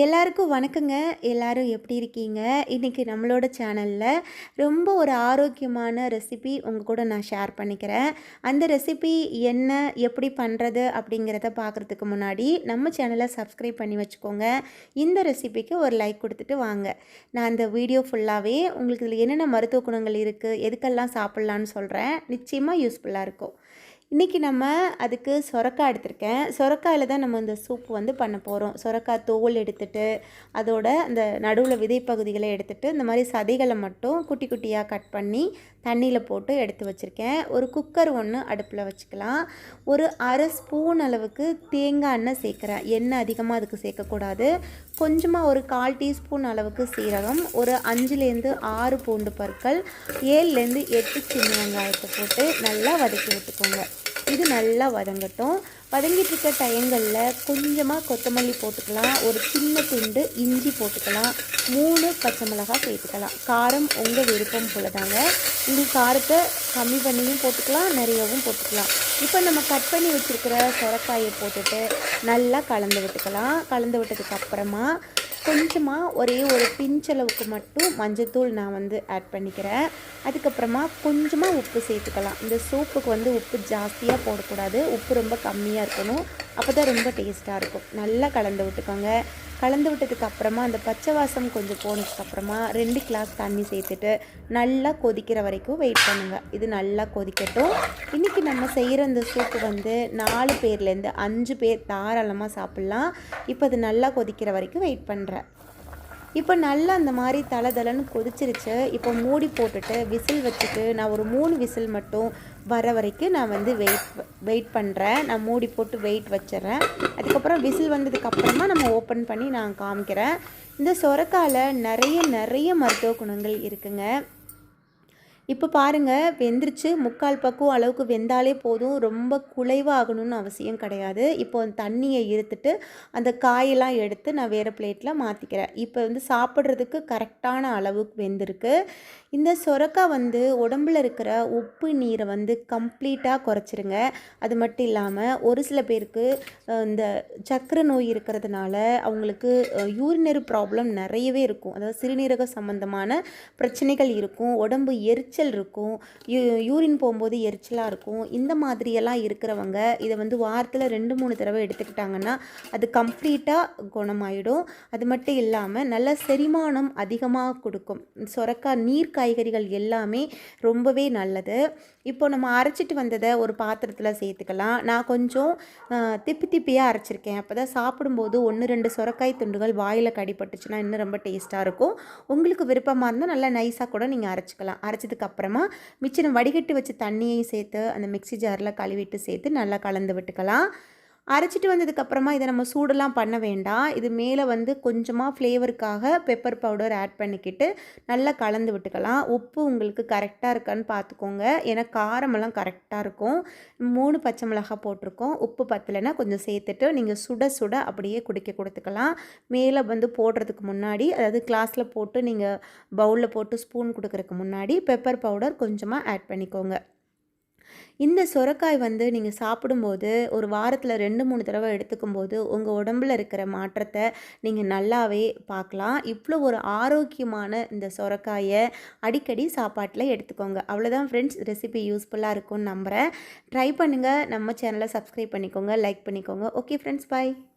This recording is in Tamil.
எல்லாருக்கும் வணக்கங்க. எல்லாரும் எப்படி இருக்கீங்க? இன்றைக்கி நம்மளோட சேனலில் ரொம்ப ஒரு ஆரோக்கியமான ரெசிபி உங்கள் கூட நான் ஷேர் பண்ணிக்கிறேன். அந்த ரெசிபி என்ன எப்படி பண்ணுறது அப்படிங்கிறத பார்க்குறதுக்கு முன்னாடி நம்ம சேனலை சப்ஸ்கிரைப் பண்ணி வச்சுக்கோங்க. இந்த ரெசிபிக்கு ஒரு லைக் கொடுத்துட்டு வாங்க. நான் அந்த வீடியோ ஃபுல்லாகவே உங்களுக்கு இதில் என்னென்ன மருத்துவ குணங்கள் இருக்குது எதுக்கெல்லாம் சாப்பிட்லான்னு சொல்கிறேன் நிச்சயமாக யூஸ்ஃபுல்லாக இருக்கும். இன்றைக்கி நம்ம அதுக்கு சொரக்காய் எடுத்திருக்கேன். சொரக்காயில் தான் நம்ம இந்த சூப் வந்து பண்ண போகிறோம் சொரக்காய் தோல் எடுத்துட்டு அதோட அந்த நடுவில் விதை பகுதிகளை இந்த மாதிரி சதைகளை மட்டும் குட்டி குட்டியாக கட் பண்ணி தண்ணியில் போட்டு எடுத்து வச்சுருக்கேன். ஒரு குக்கர் ஒன்று அடுப்பில் வச்சுக்கலாம். ஒரு அரை ஸ்பூன் அளவுக்கு தேங்காய் எண்ணெய் சேர்க்குறேன். எண்ணெய் அதிகமாக அதுக்கு சேர்க்கக்கூடாது. கொஞ்சமாக ஒரு கால் டீஸ்பூன் அளவுக்கு சீரகம் ஒரு அஞ்சுலேருந்து ஆறு பூண்டு பற்கள் ஏழுலேருந்து எட்டு சின்ன வெங்காயத்தை போட்டு நல்லா வதக்கி விட்டுக்கோங்க. இது நல்லா வதங்கட்டும். வதங்கிட்டு இருக்க டயங்களில் கொஞ்சமாக கொத்தமல்லி போட்டுக்கலாம். ஒரு சின்ன துண்டு இஞ்சி போட்டுக்கலாம். மூணு பச்சை மிளகாய் சேர்த்துக்கலாம். காரம் உங்கள் விருப்பம் போல தாங்க உங்களுக்கு காரத்தை கம்மி பண்ணியும் போட்டுக்கலாம் நிறையவும் போட்டுக்கலாம். இப்போ நம்ம கட் பண்ணி வச்சுருக்கிற சுரக்காயை போட்டுட்டு நல்லா கலந்து விட்டுக்கலாம். கலந்து விட்டதுக்கு அப்புறமா கொஞ்சமாக ஒரே ஒரு பிஞ்சளவுக்கு மட்டும் மஞ்சத்தூள் நான் வந்து ஆட் பண்ணிக்கிறேன். அதுக்கப்புறமா கொஞ்சமாக உப்பு சேர்த்துக்கலாம். இந்த சூப்புக்கு வந்து உப்பு ஜாஸ்தியாக போடக்கூடாது. உப்பு ரொம்ப கம்மியாக இருக்கணும். அப்போ தான் ரொம்ப டேஸ்ட்டாக இருக்கும். நல்லா கலந்து விட்டுக்கோங்க. கலந்து விட்டதுக்கு அப்புறமா அந்த பச்சை வாசம் கொஞ்சம் போனதுக்கப்புறமா ரெண்டு கிளாஸ் தண்ணி சேர்த்துட்டு நல்லா கொதிக்கிற வரைக்கும் வெயிட் பண்ணுங்கள் இது நல்லா கொதிக்கட்டும். இன்றைக்கி நம்ம செய்கிற இந்த சூப்பு வந்து நாலு பேர்லேருந்து அஞ்சு பேர் தாராளமாக சாப்பிட்லாம். இப்போ அது நல்லா கொதிக்கிற வரைக்கும் வெயிட் பண்ணுறேன் இப்போ நல்லா அந்த மாதிரி தலை தலைன்னு கொதிச்சிருச்சு. இப்போ மூடி போட்டுட்டு விசில் வச்சுட்டு நான் ஒரு மூணு விசில் மட்டும் வர வரைக்கும் நான் வந்து வெயிட் வெயிட் பண்ணுறேன் நான் மூடி போட்டு வெயிட் வச்சிட்றேன். அதுக்கப்புறம் விசில் வந்ததுக்கப்புறமா நம்ம ஓப்பன் பண்ணி நான் காமிக்கிறேன். இந்த சொரக்காயில் நிறைய நிறைய மருத்துவ குணங்கள் இருக்குங்க. இப்போ பாருங்கள் வெந்துருச்சு. முக்கால் பக்குவம் அளவுக்கு வெந்தாலே போதும். ரொம்ப குலைவாகணும்னு அவசியம் கிடையாது. இப்போ அந்த தண்ணியை இருத்துட்டு அந்த காயெல்லாம் எடுத்து நான் வேறு பிளேட்டில் மாற்றிக்கிறேன் இப்போ வந்து சாப்பிட்றதுக்கு கரெக்டான அளவுக்கு வெந்திருக்கு. இந்த சொரக்காய் வந்து உடம்பில் இருக்கிற உப்பு நீரை வந்து கம்ப்ளீட்டாக குறைச்சிருங்க. அது மட்டும் இல்லாமல் ஒரு சில பேருக்கு இந்த சக்கரை நோய் இருக்கிறதுனால அவங்களுக்கு யூரினரி ப்ராப்ளம் நிறையவே இருக்கும். அதாவது சிறுநீரக சம்மந்தமான பிரச்சனைகள் இருக்கும். உடம்பு எரிச்சல் எரிச்சல் இருக்கும் யூ யூரின் போகும்போது எரிச்சலாக இருக்கும். இந்த மாதிரியெல்லாம் இருக்கிறவங்க இதை வந்து வாரத்தில் ரெண்டு மூணு தடவை எடுத்துக்கிட்டாங்கன்னா அது கம்ப்ளீட்டாக குணமாயிடும். அது மட்டும் இல்லாமல் நல்ல செரிமானம் அதிகமாக கொடுக்கும். சொரக்காய் நீர் காய்கறிகள் எல்லாமே ரொம்பவே நல்லது. இப்போ நம்ம அரைச்சிட்டு வந்ததை ஒரு பாத்திரத்தில் சேர்த்துக்கலாம். நான் கொஞ்சம் திப்பி திப்பியாக அரைச்சிருக்கேன். அப்போ தான் சாப்பிடும்போது ஒன்று ரெண்டு சொரக்காய் துண்டுகள் வாயில் கடிப்பட்டுச்சுன்னா இன்னும் ரொம்ப டேஸ்ட்டாக இருக்கும். உங்களுக்கு விருப்பமாக இருந்தால் நல்லா நைஸாக கூட நீங்கள் அரைச்சிக்கலாம். அரைச்சதுக்கு அப்புறமா மிச்சம் வடிகட்டி வச்ச தண்ணியை சேர்த்து அந்த மிக்சி ஜாரில் கழுவிட்டு சேர்த்து நல்லா கலந்து விட்டுக்கலாம். அரைச்சிட்டு வந்ததுக்கப்புறமா இதை நம்ம சூடெல்லாம் பண்ண வேண்டாம். இது மேலே வந்து கொஞ்சமாக ஃப்ளேவருக்காக பெப்பர் பவுடர் ஆட் பண்ணிக்கிட்டு நல்லா கலந்து விட்டுக்கலாம். உப்பு உங்களுக்கு கரெக்டாக இருக்கான்னு பார்த்துக்கோங்க. ஏன்னா காரமெல்லாம் கரெக்டாக இருக்கும். மூணு பச்சை மிளகாய் போட்டிருக்கோம். உப்பு பத்தலைன்னா கொஞ்சம் சேர்த்துட்டு நீங்கள் சுட சுட அப்படியே குடிக்க கொடுத்துக்கலாம். மேலே வந்து போடுறதுக்கு முன்னாடி அதாவது கிளாஸில் போட்டு நீங்கள் பவுலில் போட்டு ஸ்பூன் கொடுக்குறதுக்கு முன்னாடி பெப்பர் பவுடர் கொஞ்சமாக ஆட் பண்ணிக்கோங்க. இந்த சுரக்காய் வந்து நீங்கள் சாப்பிடும்போது ஒரு வாரத்தில் ரெண்டு மூணு தடவை எடுத்துக்கும் போது உங்கள் உடம்புல இருக்கிற மாற்றத்தை நீங்கள் நல்லாவே பார்க்கலாம். இவ்வளோ ஒரு ஆரோக்கியமான இந்த சுரக்காயை அடிக்கடி சாப்பாட்டில் எடுத்துக்கோங்க. அவ்வளோதான் ஃப்ரெண்ட்ஸ் ரெசிபி யூஸ்ஃபுல்லாக இருக்கும்னு நம்புகிறேன் ட்ரை பண்ணுங்கள் நம்ம சேனலை சப்ஸ்கிரைப் பண்ணிக்கோங்க. லைக் பண்ணிக்கோங்க. Okay friends bye